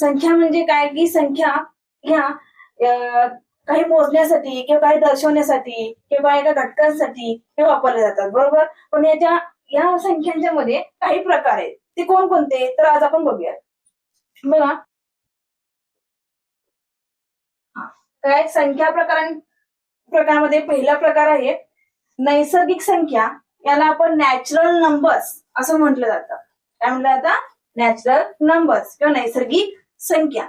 संख्या म्हणजे काय? की संख्या ह्या काही मोजण्यासाठी किंवा काही दर्शवण्यासाठी किंवा एका घटकांसाठी हे वापरले जातात. बरोबर? पण याच्या या संख्यांच्या मध्ये काही प्रकार आहेत. ते कोणकोणते? तर आज आपण बघूया. बघा. हा. काय संख्या प्रकारां प्रकारामध्ये पहिला प्रकार आहे. नैसर्गिक संख्या. याला आपण नॅचरल नंबर्स असं म्हटलं जातं. काय म्हटलं जातं? नॅचरल नंबर्स किंवा नैसर्गिक संख्या.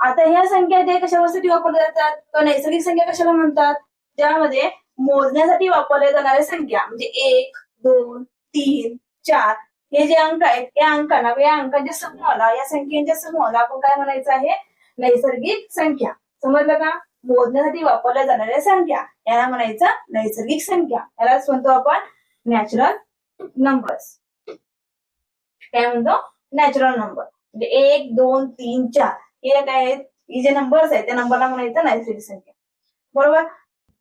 आता ह्या संख्या ते कशासाठी वापरल्या जातात? किंवा नैसर्गिक संख्या कशाला म्हणतात? ज्यामध्ये मोजण्यासाठी वापरल्या जाणाऱ्या संख्या म्हणजे एक दोन तीन चार हे जे अंक आहेत या अंकांना या अंकांच्या समूहाला या संख्यांच्या समूहाला आपण काय म्हणायचं आहे? नैसर्गिक संख्या. समजलं का? मोजण्यासाठी वापरल्या जाणाऱ्या संख्या. याला म्हणायचं नैसर्गिक संख्या. यालाच म्हणतो आपण नॅचरल नंबर्स काय म्हणतो? नॅचरल नंबर म्हणजे एक दोन तीन चार. हे काय आहेत? ही जे नंबर्स आहेत त्या नंबरला म्हणायचं नैसर्गिक संख्या. बरोबर?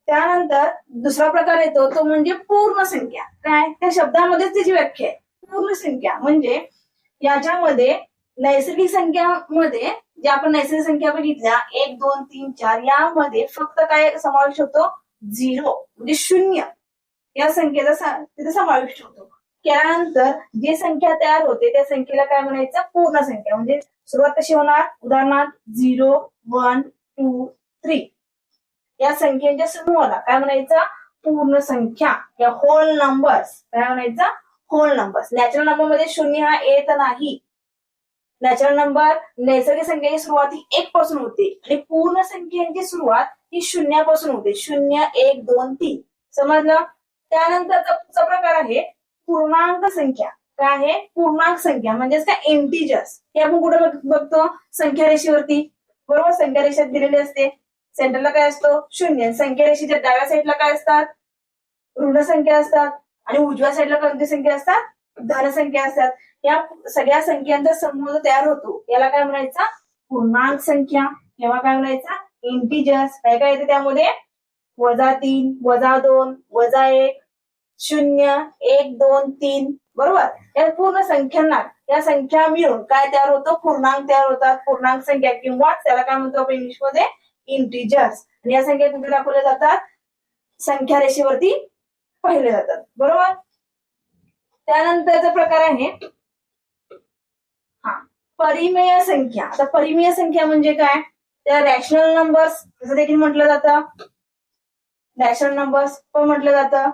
त्यानंतर दुसरा प्रकार येतो तो म्हणजे पूर्ण संख्या. काय? त्या शब्दामध्येच त्याची व्याख्या आहे. पूर्ण संख्या. म्हणजे याच्यामध्ये नैसर्गिक संख्यामध्ये जे आपण नैसर्गिक संख्या बघितल्या एक दोन तीन चार यामध्ये फक्त काय समावेश होतो? झिरो. म्हणजे शून्य. या संख्येचा तिथे समावेश होतो. त्यानंतर जी संख्या तयार होते त्या संख्येला काय म्हणायचं? पूर्ण संख्या. म्हणजे सुरुवात कशी होणार? उदाहरणार्थ झिरो वन टू थ्री या संख्येच्या समूहाला काय म्हणायचं? पूर्ण संख्या. या होल नंबर्स काय म्हणायचं? होल नंबर्स नॅचरल नंबरमध्ये शून्य हा येत नाही. नॅचरल नंबर नैसर्गिक संख्येची सुरुवात ही एक पासून होते. आणि पूर्ण संख्येची सुरुवात ही शून्यापासून होते. शून्य एक दोन तीन. समजलं? त्यानंतरचा प्रकार आहे. पूर्णांक संख्या. काय आहे? पूर्णांक संख्या. म्हणजेच काय? इंटिजर्स हे आपण कुठे बघतो? संख्या रेषेवरती. बरोबर? संख्या रेषेत दिलेली असते. सेंटरला काय असतो? शून्य. संख्या रेषेच्या डाव्या साईडला काय असतात? ऋण संख्या असतात. आणि उजव्या साईडला कोणती संख्या असतात? धनसंख्या असतात. या सगळ्या संख्यांचा समूह तयार होतो याला काय म्हणायचा? पूर्णांक संख्या. किंवा काय म्हणायचा? इंटिजर्स काय काय येते त्यामध्ये? वजा तीन वजा दोन वजा एक शून्य एक दोन तीन. बरोबर? या पूर्ण संख्यांना या संख्या मिळून काय तयार होतं? पूर्णांक तयार होतात. पूर्णांक संख्या किंवा त्याला काय म्हणतो आपण इंग्लिशमध्ये इंटिजर्स आणि या संख्या कुठे दाखवल्या जातात? संख्या रेषेवरती पाहिले जातात. बरोबर? त्यानंतरचा प्रकार आहे हा. परिमेय संख्या. आता परिमेय संख्या म्हणजे काय? त्या रॅशनल नंबर्स असं देखील म्हटलं जातं. रॅशनल नंबर्स पण म्हटलं जातं.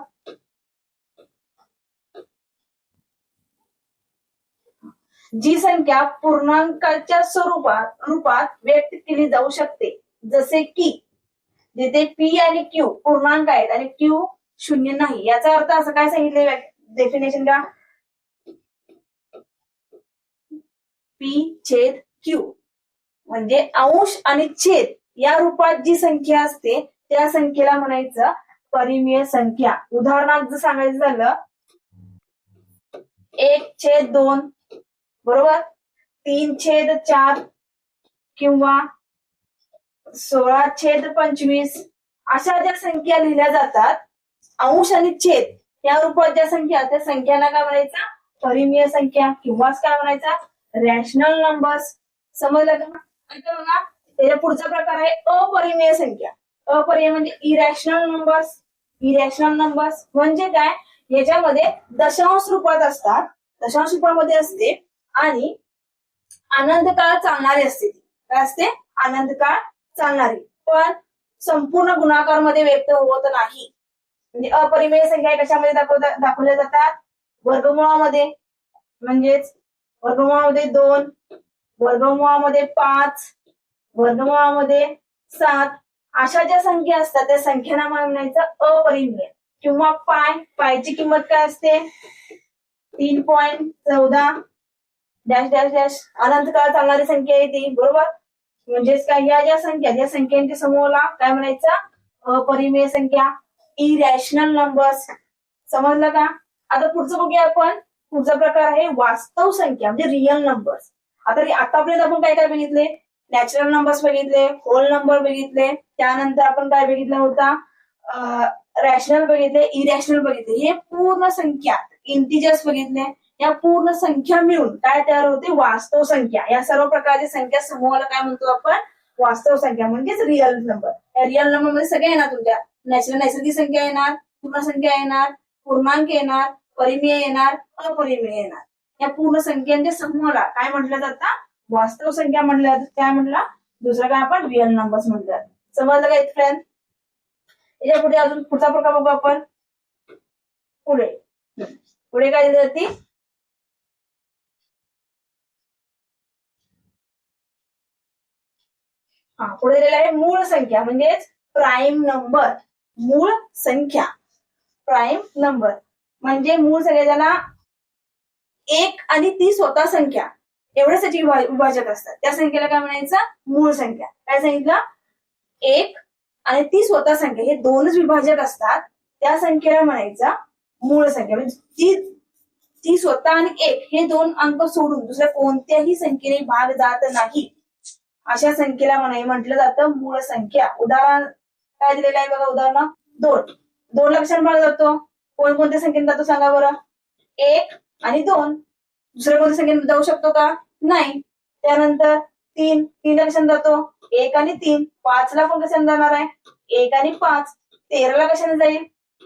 जी संख्या पूर्णांकाच्या स्वरूपात रूपात व्यक्त केली जाऊ शकते. जसे की जिथे पी आणि क्यू पूर्णांक आहेत आणि क्यू शून्य नाही. याचा अर्थ असं काय सांगितले डेफिनेशन का? पी छेद क्यू म्हणजे अंश आणि छेद या रूपात जी संख्या असते त्या संख्येला म्हणायचं परिमेय संख्या. उदाहरणार्थ जर सांगायचं झालं एक छेद दोन बरोबर? तीन छेद चार किंवा सोळा छेद पंचवीस अशा ज्या संख्या लिहिल्या जातात अंश आणि छेद या रूपात ज्या संख्या त्या संख्यांना काय म्हणायचा? परिमेय संख्या. किंवा काय म्हणायचा? रॅशनल नंबर्स समजलं का? आता बघा त्याच्या पुढचा प्रकार आहे अपरिमेय संख्या. अपरिमेय म्हणजे इरॅशनल नंबर्स इरॅशनल नंबर्स म्हणजे काय? याच्यामध्ये दशांश रूपात असतात. दशांश रूपामध्ये असते आणि आनंद काळ चालणारी असते ती. काय असते? आनंद काळ चालणारी. पण संपूर्ण गुणाकारमध्ये व्यक्त होत नाही. म्हणजे अपरिमेय संख्या कशामध्ये दाखवता दाखवल्या जातात? वर्गमुळामध्ये. म्हणजेच वर्गमुळामध्ये दोन वर्गमुळामध्ये पाच वर्गमुळामध्ये सात. अशा ज्या संख्या असतात त्या संख्यांना मला म्हणायचं अपरिमेय. किंवा पाय. पायची किंमत काय असते? तीन पॉईंट चौदा. Dash dash dash. अनंत काळ चालणारी संख्या आहे ती बरोबर? म्हणजेच काय? या ज्या संख्या ज्या संख्यांच्या समूहाला काय म्हणायचं? अपरिमेय संख्या. इरॅशनल नंबर्स समजलं का? आता पुढचं बघूया आपण. पुढचा प्रकार आहे वास्तव संख्या म्हणजे रिअल नंबर्स आता आतापर्यंत आपण काय काय बघितले? नॅचरल नंबर्स बघितले होल नंबर बघितले. त्यानंतर आपण काय बघितला होता? रॅशनल बघितले इरॅशनल बघितले. हे पूर्ण संख्या इंटिजर्स बघितले. या पूर्ण संख्या मिळून काय तयार होते? वास्तव संख्या. या सर्व प्रकारच्या संख्या समूहाला काय म्हणतो आपण? वास्तव संख्या म्हणजेच रिअल नंबर या रिअल नंबरमध्ये सगळ्या येणार तुमच्या. नॅचरल नैसर्गिक संख्या येणार पूर्ण संख्या येणार पूर्णांक येणार परिमेय येणार अपरिमेय येणार. या पूर्ण संख्यांच्या समूहाला काय म्हटलं जातं? वास्तव संख्या म्हटलं जातं. काय म्हटलं? दुसरं काय आपण? रिअल नंबर्स म्हटलं जातं. समजलं का फ्रेंड याच्यापुढे अजून पुढचा प्रकार बघू आपण. पुढे. पुढे काय दिली जाते? हा पुढे दिलेला आहे मूळ संख्या म्हणजेच प्राईम नंबर मूळ संख्या. प्राईम नंबर म्हणजे मूळ संख्या ज्याला एक आणि ती स्वतः संख्या. एवढ्यासाठी त्याची विभाजक असतात. त्या संख्येला काय म्हणायचं? मूळ संख्या. काय सांगितलं? एक आणि ती स्वतः संख्या. हे दोनच विभाजक असतात. त्या संख्येला म्हणायचं मूळ संख्या. म्हणजे ती ती स्वतः आणि एक. हे दोन अंक सोडून दुसऱ्या कोणत्याही संख्येने भाग जात नाही. अशा संख्येला म्हणाय म्हटलं जातं मूळ संख्या. उदाहरण काय दिलेलं आहे बघा उदाहरण दोन. दोन लक्षात भाग जातो. कोणकोणत्या संख्येने जातो सांगा बरं? एक आणि दोन. दुसऱ्या कोणत्या संख्येने जाऊ शकतो का? नाही. त्यानंतर तीन. तीन लक्षात जातो. एक आणि तीन. पाच ला कोण कशाने जाणार आहे? एक आणि पाच. तेराला कशाने जाईल?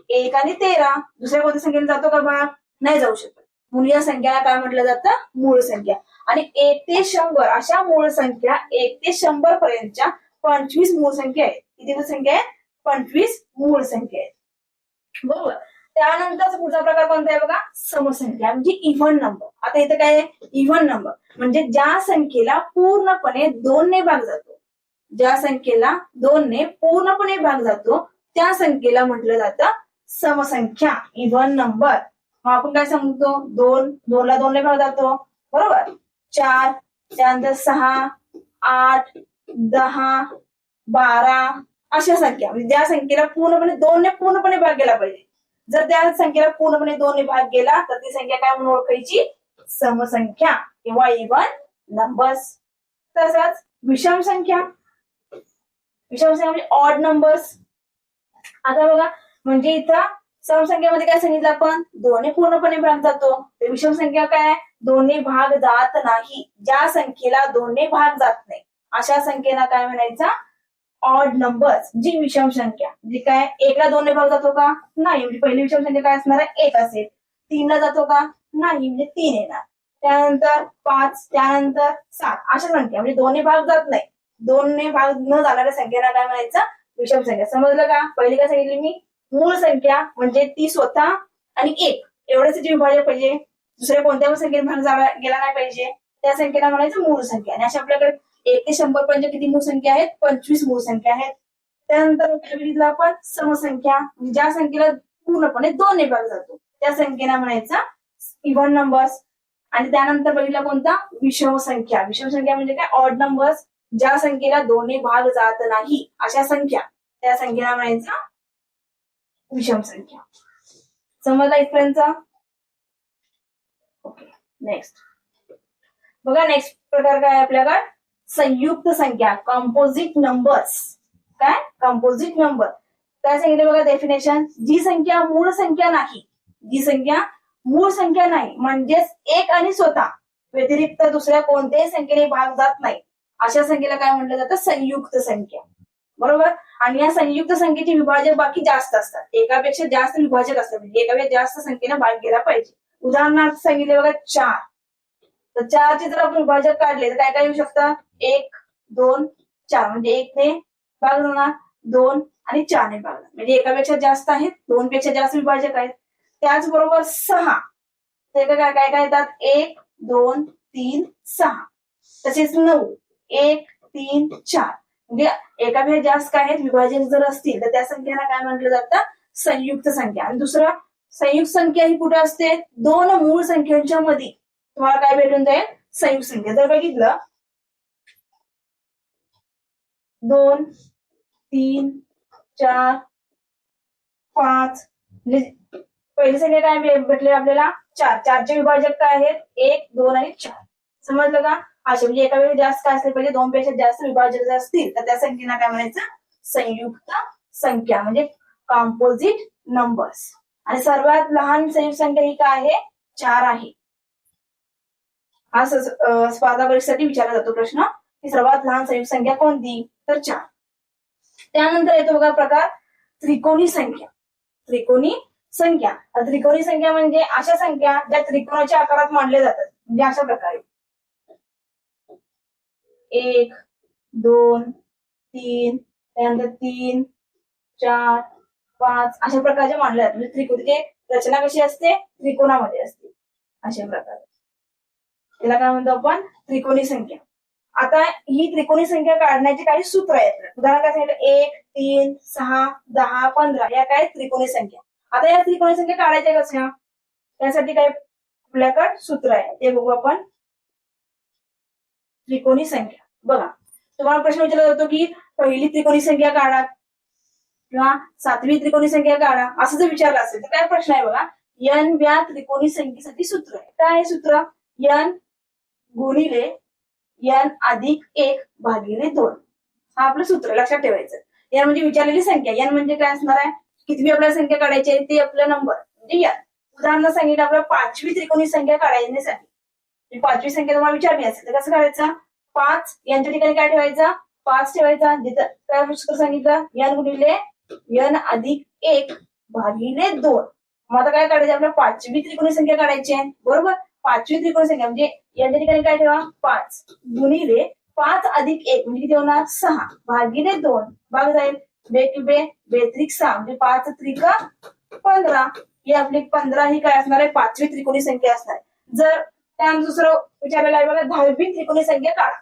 एक आणि तेरा. दुसऱ्या कोणत्या संख्येने जातो का भाग नाही जाऊ शकत. म्हणून या संख्याला काय म्हटलं जातं? मूळ संख्या. आणि एक ते शंभर अशा मूळ संख्या एक ते शंभर पर्यंतच्या पंचवीस मूळ संख्या आहेत. किती मूळ संख्या आहेत? पंचवीस मूळ संख्या आहेत. बरोबर? त्यानंतरचा पुढचा प्रकार कोणता आहे बघा? समसंख्या म्हणजे इव्हन नंबर आता इथं काय आहे? इव्हन नंबर म्हणजे ज्या संख्येला पूर्णपणे दोनने भाग जातो. ज्या संख्येला दोनने पूर्णपणे भाग जातो त्या संख्येला म्हटलं जातं समसंख्या इव्हन नंबर मग आपण काय सांगतो? दोन दोनला दोनने भाग जातो. बरोबर? चार त्यानंतर सहा आठ दहा बारा अशा संख्या. म्हणजे ज्या संख्येला पूर्णपणे दोनने पूर्णपणे भाग गेला पाहिजे. जर त्या संख्येला पूर्णपणे दोनने भाग गेला तर ती संख्या काय म्हणून ओळखायची? समसंख्या किंवा इव्हन नंबर्स तसंच विषम संख्या. विषम संख्या म्हणजे ऑड नंबर्स आता बघा म्हणजे इथं समसंख्येमध्ये काय सांगितलं आपण? दोन्ही पूर्णपणे भाग जातो विषम संख्या काय दोन्ही भाग जात नाही. ज्या संख्येला दोन्ही भाग जात नाही अशा संख्येला काय म्हणायचा? ऑड नंबर जी विषम संख्या जी म्हणजे काय? एकला दोन्ही भाग जातो का? नाही. म्हणजे पहिली विषम संख्या काय असणार आहे? एक असेल. तीनला जातो का? नाही. म्हणजे तीन येणार. त्यानंतर पाच त्यानंतर सात. अशा संख्या. म्हणजे दोन्ही भाग जात नाही. दोन्ही भाग न जाणाऱ्या संख्येला काय म्हणायचं? विषम संख्या समजलं का? पहिली काय सांगितली मी? मूळ संख्या म्हणजे ती स्वतः आणि एक. एवढंच विभाजक पाहिजे. दुसऱ्या कोणत्या संख्येत भाग गेला नाही पाहिजे. त्या संख्येला म्हणायचं मूळ संख्या. आणि अशा आपल्याकडे एक ते शंभर पर्यंत किती मूळ संख्या आहेत? पंचवीस मूळ संख्या आहेत. त्यानंतर काय आपण समसंख्या म्हणजे ज्या संख्येला पूर्णपणे दोन विभाग भाग जातो त्या संख्येला म्हणायचा इव्हन नंबर्स आणि त्यानंतर बघितला कोणता? विषम संख्या. विषम संख्या म्हणजे काय? ऑड नंबर्स ज्या संख्येला दोन्ही भाग जात नाही अशा संख्या. त्या संख्येला म्हणायचा विषम संख्या. समजला इथपर्यंतचा ओके नेक्स्ट बघा नेक्स्ट प्रकार काय आपल्याकडे? संयुक्त संख्या कॉम्पोजिट नंबर्स काय? कॉम्पोजिट नंबर काय सांगितलं बघा डेफिनेशन जी संख्या मूळ संख्या नाही जी संख्या मूळ संख्या नाही म्हणजेच एक आणि स्वतः. व्यतिरिक्त दुसऱ्या कोणत्याही संख्येने भाग जात नाही. अशा संख्येला काय म्हटलं जातं? संयुक्त संख्या. बरोबर? आणि या संयुक्त संख्येचे विभाजक बाकी जास्त असतात. एकापेक्षा जास्त विभाजक असतात. म्हणजे एकापेक्षा जास्त संख्येने भाग गेला पाहिजे. उदाहरणार्थ सांगितले बघा चार. तर चारचे जर आपण विभाजक काढले तर काय काय येऊ शकतं? एक दोन चार. म्हणजे एक ने भाग होणार दोन आणि चार ने भाग जाणार म्हणजे एकापेक्षा जास्त आहेत दोन पेक्षा जास्त विभाजक आहेत. त्याचबरोबर सहा. ते काय काय काय येतात? एक दोन तीन सहा. तसेच नऊ. एक तीन चार. म्हणजे एकापेक्षा जास्त काय आहेत विभाजक जर असतील तर त्या संख्येला काय म्हटलं जातं? संयुक्त संख्या. आणि दुसरं संयुक्त संख्या ही कुठे असते? दोन मूळ संख्यांच्या मध्ये तुम्हाला काय भेटून जाईल? संयुक्त संख्या. जर बघितलं दोन तीन चार पाच म्हणजे पहिली संख्या काय भेटले आपल्याला? चार. चारचे विभाजक काय आहेत? एक दोन आणि चार. समजलं का? असे म्हणजे एका वेळी जास्त काय असले पाहिजे दोन पेक्षा जास्त विभाजक जर असतील तर त्या संख्येला काय म्हणायचं? संयुक्त संख्या म्हणजे कॉम्पोजिट नंबर्स आणि सर्वात लहान संयुक्त संख्या ही काय आहे? चार आहे. हा स्पर्धा परीक्षेसाठी विचारला जातो प्रश्न की सर्वात लहान संयुक्त संख्या कोणती? तर चार. त्यानंतर येतो बघा प्रकार त्रिकोणी संख्या. त्रिकोणी संख्या. त्रिकोणी संख्या म्हणजे अशा संख्या ज्या त्रिकोणाच्या आकारात मांडल्या जातात म्हणजे अशा प्रकारे. एक दोन तीन त्यानंतर तीन चार पाच अशा प्रकारचे मांडले जातात. म्हणजे त्रिकोणीची रचना कशी असते? त्रिकोणामध्ये असते. अशा प्रकारे. त्याला काय म्हणतो आपण? त्रिकोणी संख्या. आता ही त्रिकोणी संख्या काढण्याची काही सूत्र आहेत. उदाहरण काय सांगितलं? एक तीन सहा दहा पंधरा या काय त्रिकोणी संख्या. आता या त्रिकोणी संख्या काढायच्या कशा? त्यासाठी काय आपल्याकडे सूत्र आहे. ते बघू आपण. त्रिकोणी संख्या. बघा तुम्हाला प्रश्न विचारला जातो की पहिली त्रिकोणी संख्या काढा किंवा सातवी त्रिकोणी संख्या काढा असं जर विचारलं असेल तर काय प्रश्न आहे बघा? यन व्या त्रिकोणी संख्येसाठी सूत्र आहे. काय आहे सूत्र? यन गुणिले यन अधिक एक भागिले दोन. हा आपलं सूत्र लक्षात ठेवायचं. यन म्हणजे विचारलेली संख्या. यन म्हणजे काय असणार आहे? कितवी आपल्याला संख्या काढायची आहे? ते आपला नंबर म्हणजे यन. उदाहरण सांगितलं आपल्याला पाचवी त्रिकोणी संख्या काढण्यासाठी मी पाचवी संख्या तुम्हाला विचारली असेल. तर कसं काढायचं? पाच यांच्या ठिकाणी काय ठेवायचं? पाच ठेवायचा. जिथं काय सूत्र सांगितलं? यन गुणिले यन अधिक एक भागिले दोन. मग आता काय काढायचं? आपल्याला पाचवी त्रिकोणी संख्या काढायची आहे. बरोबर? पाचवी त्रिकोणी संख्या म्हणजे यांच्या ठिकाणी काय ठेवा? पाच. गुणिले पाच अधिक एक म्हणजे किती होणार? सहा. भागिले दोन. भाग जाईल. बे बे बेत्रिक सहा. म्हणजे पाच त्रिक पंधरा. ही आपली पंधरा ही काय असणार आहे? पाचवी त्रिकोणी संख्या असणार आहे. जर त्यानंतर दुसरं विचारायला आहे बघा दहावी त्रिकोणी संख्या काढा.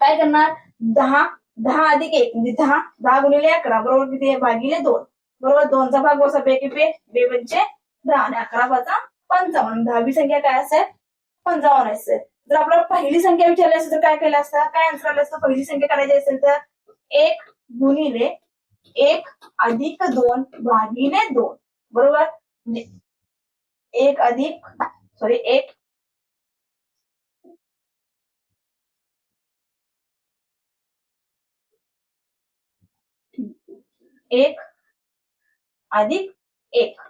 काय करणार? दहा दहा अधिक एक म्हणजे दहा दहा गुणिले अकरा बरोबर किती आहे? भागिले दोन. बरोबर दोनचा भाग बसा बे की बे म्हणजे दहा आणि अकरा पाचा पंचावन्न. दहावी संख्या काय असेल? पंचावन्न असेल. जर आपल्याला पहिली संख्या विचारली असेल तर काय केलं असतं? काय आन्सर आलं असतं? पहिली संख्या काढायची असेल तर एक गुणिले एक अधिक दोन भागिले दोन. बरोबर? म्हणजे एक अधिक सॉरी एक एक अधिक एक.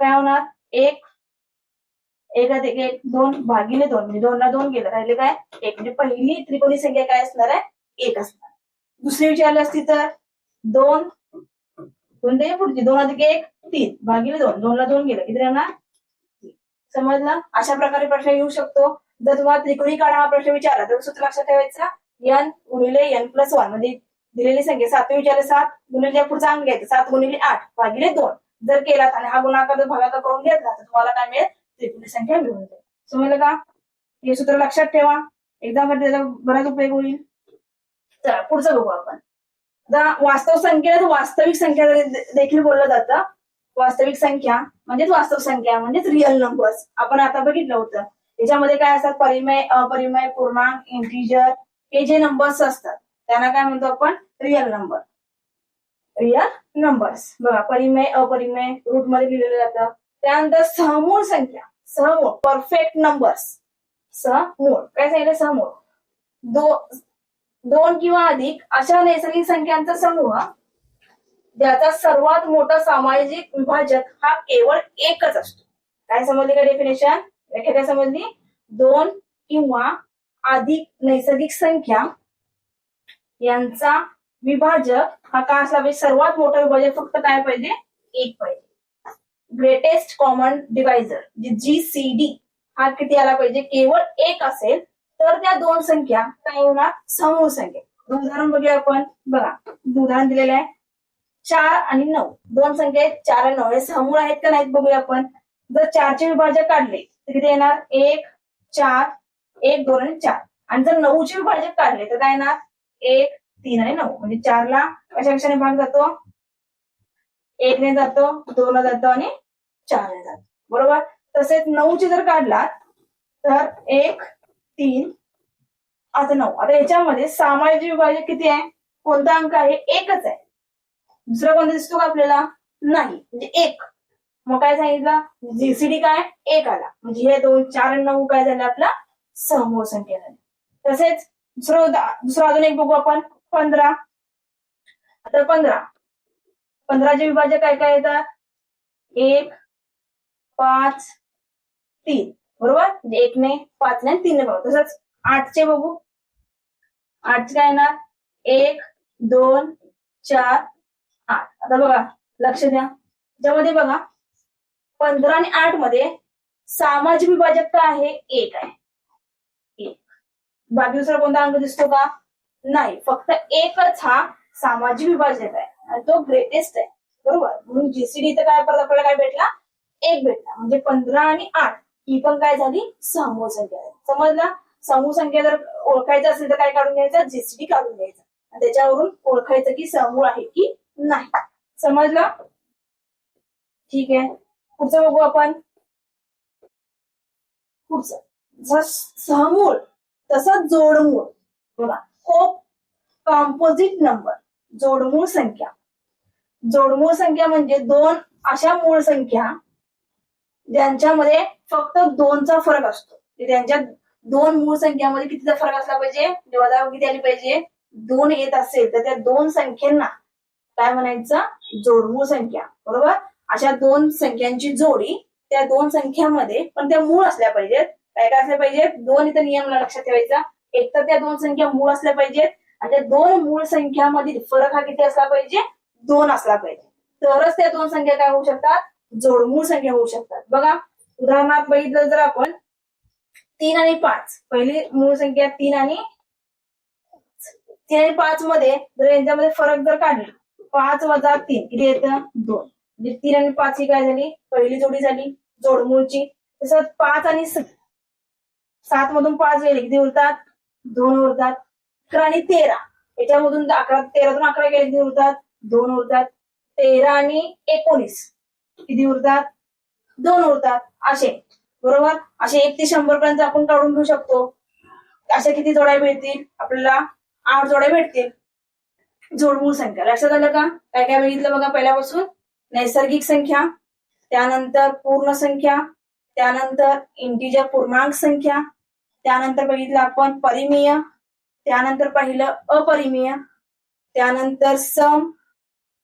काय होणार? एक. एक अधिक एक दोन भागिले दोन. म्हणजे दोनला दोन गेलं. राहिले काय? एक. म्हणजे पहिली त्रिकोणी संख्या काय असणार आहे? एक असणार. दुसरी विचारली असती तर? दोन. दोन ते पुढची. दोन अधिक एक तीन. भागिले दोन. दोनला दोन गेलं. किती राहणार? समजलं? अशा प्रकारे प्रश्न येऊ शकतो. जर तुम्हाला त्रिकोणी काढा हा प्रश्न विचारला तर सूत्र लक्षात ठेवायचा. एन गुणिले एन प्लस वन. म्हणजे दिलेली संख्या सात विचारले सात गुणिले पुढचा अंक घ्यायचा सात गुणिले आठ भागिले दोन. जर केलात आणि हा गुणाकार जर भागाकार करून घेतला तर तुम्हाला काय मिळेल? त्रिकोणी संख्या मिळून जाईल. समजलं का? हे सूत्र लक्षात ठेवा. एकदा त्याचा बराच उपयोग होईल. चला पुढचं बघू आपण. वास्तव संख्येला वास्तविक संख्या देखील बोललं जातं. वास्तविक संख्या म्हणजेच वास्तव संख्या म्हणजेच रिअल नंबर्स आपण आता बघितलं होतं. याच्यामध्ये काय असतात? परिमय अपरिमय पूर्णांक इंटिजर हे जे नंबर्स असतात त्यांना काय म्हणतो आपण? रिअल नंबर रिअल नंबर्स बघा परिमय अपरिमय रूटमध्ये लिहिलेलं जातं. त्यानंतर सहमूळ संख्या. सहमूळ परफेक्ट नंबर्स सहमूळ काय सांगितलं? सहमूळ दो दोन किंवा अधिक अशा नैसर्गिक संख्यांचा समूह ज्याचा सर्वात मोठा सामाजिक विभाजक हा केवळ एकच असतो. काय समजली का डेफिनेशन व्याख्या काय समजली? दोन किंवा अधिक नैसर्गिक संख्या यांचा विभाजक हा काय असावे सर्वात मोठा विभाजक फक्त काय पाहिजे? एक पाहिजे. Greatest common divisor G C D हा किती आला पाहिजे? केवळ एक असेल तर त्या दोन संख्या काय होणार? समूह संख्या. उदाहरण बघूया आपण. बघा उदाहरण दिलेलं आहे. चार आणि नऊ. दोन संख्या आहेत चार आणि नऊ. हे समूळ आहेत का नाहीत बघूया आपण. जर चारचे विभाजक काढले तर किती येणार? एक चार एक दोन आणि चार. आणि जर नऊचे विभाजक काढले तर काय येणार? एक तीन आणि नऊ. म्हणजे चारला कशा कशाने भाग जातो? एकने जातो दोन जातो आणि चारने जातो. बरोबर? तसेच नऊचे जर काढलात तर एक तीन आता नऊ. आता याच्यामध्ये सामाजिक विभाजक किती आहे? कोणता अंक आहे? एकच आहे. दुसरा कोणता दिसतो का आपल्याला? नाही. म्हणजे एक. मग काय सांगितलं? जीसीडी काय? एक आला. म्हणजे हे दोन चार आणि नऊ काय झालं आपला? समूह संख्या झाली तसेच दुसरं दुसरं अजून एक बघू आपण. पंधरा. आता पंधरा. पंधराचे विभाजक काय काय येतात? एक पाच तीन. बरोबर? म्हणजे पाच ने आणि तीन बघू. तसंच आठचे बघू. आठचे काय येणार? एक दोन चार आठ. आता बघा. लक्ष द्या. त्याच्यामध्ये बघा. पंधरा आणि आठमध्ये सामाजिक विभाजक काय आहे? एक आहे. बाकी दुसरा कोणता अंक दिसतो का? नाही. फक्त एकच हा सामाजिक विभाजक आहे. आणि तो ग्रेटेस्ट आहे. बरोबर? म्हणून जीसीडी तर काय परत आपल्याला काय भेटला? एक भेटला. म्हणजे पंधरा आणि आठ. ही पण काय झाली? समूह संख्या आहे समजला? समूह संख्या जर ओळखायचं असेल तर काय काढून घ्यायचं? जीसीडी काढून घ्यायचं. आणि त्याच्यावरून ओळखायचं की समूह आहे की नाही. समजलं? ठीक आहे. पुढचं बघू आपण. पुढचं. जसं सहमूळ तसंच जोडमूळ. बघा को कॉम्पोजिट नंबर जोडमूळ संख्या. जोडमूळ संख्या म्हणजे दोन अशा मूळ संख्या ज्यांच्यामध्ये फक्त दोनचा फरक असतो. म्हणजे त्यांच्या दोन मूळ संख्यामध्ये कितीचा फरक असला पाहिजे? म्हणजे किती आली पाहिजे? दोन येत असेल तर त्या दोन संख्यांना काय म्हणायचं? जोडमूळ संख्या. बरोबर? अशा दोन संख्यांची जोडी त्या दोन संख्यामध्ये पण त्या मूळ असल्या पाहिजेत. काय काय असले पाहिजेत दोन इथं नियम लक्षात ठेवायचा. एक तर त्या दोन संख्या मूळ असल्या पाहिजेत आणि त्या दोन मूळ संख्यामधील फरक हा किती असला पाहिजे? दोन असला पाहिजे. तरच त्या दोन संख्या काय होऊ शकतात? जोडमूळ संख्या होऊ शकतात. बघा उदाहरणार्थ बघितलं जर आपण तीन आणि पाच. पहिली मूळ संख्या तीन आणि तीन आणि पाच मध्ये जर यांच्यामध्ये फरक जर काढला पाच वजा तीन किती येतं? दोन. म्हणजे तीन आणि पाच ही काय झाली? पहिली जोडी झाली जोडमूळची. तसंच पाच आणि स- सात मधून पाच गेले किती उरतात दोन उरतात. अकरा आणि तेरा. याच्यामधून अकरा तेरातून अकरा गेले किती उरतात दोन उरतात. तेरा आणि एकोणीस किती उरतात? दोन उरतात. असे. बरोबर? असे एक ते शंभर पर्यंत आपण काढून घेऊ शकतो. अशा किती जोड्या भेटतील आपल्याला आठ जोड्या भेटतील. जोडमूळ संख्या. लक्षात आलं का? काय काय बघितलं बघा पहिल्यापासून? नैसर्गिक संख्या त्यानंतर पूर्ण संख्या त्यानंतर इंटिजर पूर्णांक संख्या त्यानंतर बघितलं आपण परिमेय त्यानंतर पाहिलं अपरिमेय त्यानंतर सम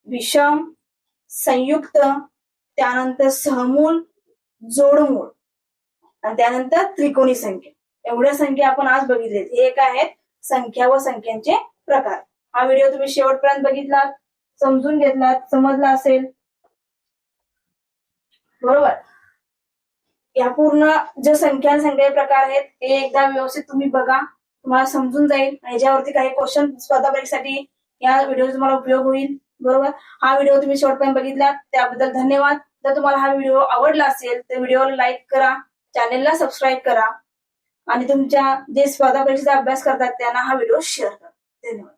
विषम संयुक्त त्यानंतर सहमूल जोडमूळ आणि त्यानंतर त्रिकोणी संख्या. एवढ्या संख्या आपण आज बघितलेत. हे काय आहेत संख्या व संख्यांचे प्रकार. हा व्हिडिओ तुम्ही शेवटपर्यंत बघितलात समजून घेतलात समजला असेल. बरोबर? या पूर्ण जे संख्या संख्या प्रकार आहेत ते एकदा व्यवस्थित तुम्ही बघा. तुम्हाला समजून जाईल. आणि याच्यावरती काही क्वेश्चन स्पर्धा परीक्षेसाठी या व्हिडिओ तुम्हाला उपयोग होईल. बरोबर? हा व्हिडिओ तुम्ही शेवटपर्यंत बघितला त्याबद्दल धन्यवाद. जर तुम्हाला हा व्हिडिओ आवडला असेल तर व्हिडिओला लाईक करा. चॅनेलला सबस्क्राईब करा. आणि तुमच्या जे स्पर्धा परीक्षेचा अभ्यास करतात त्यांना हा व्हिडिओ शेअर करा. धन्यवाद.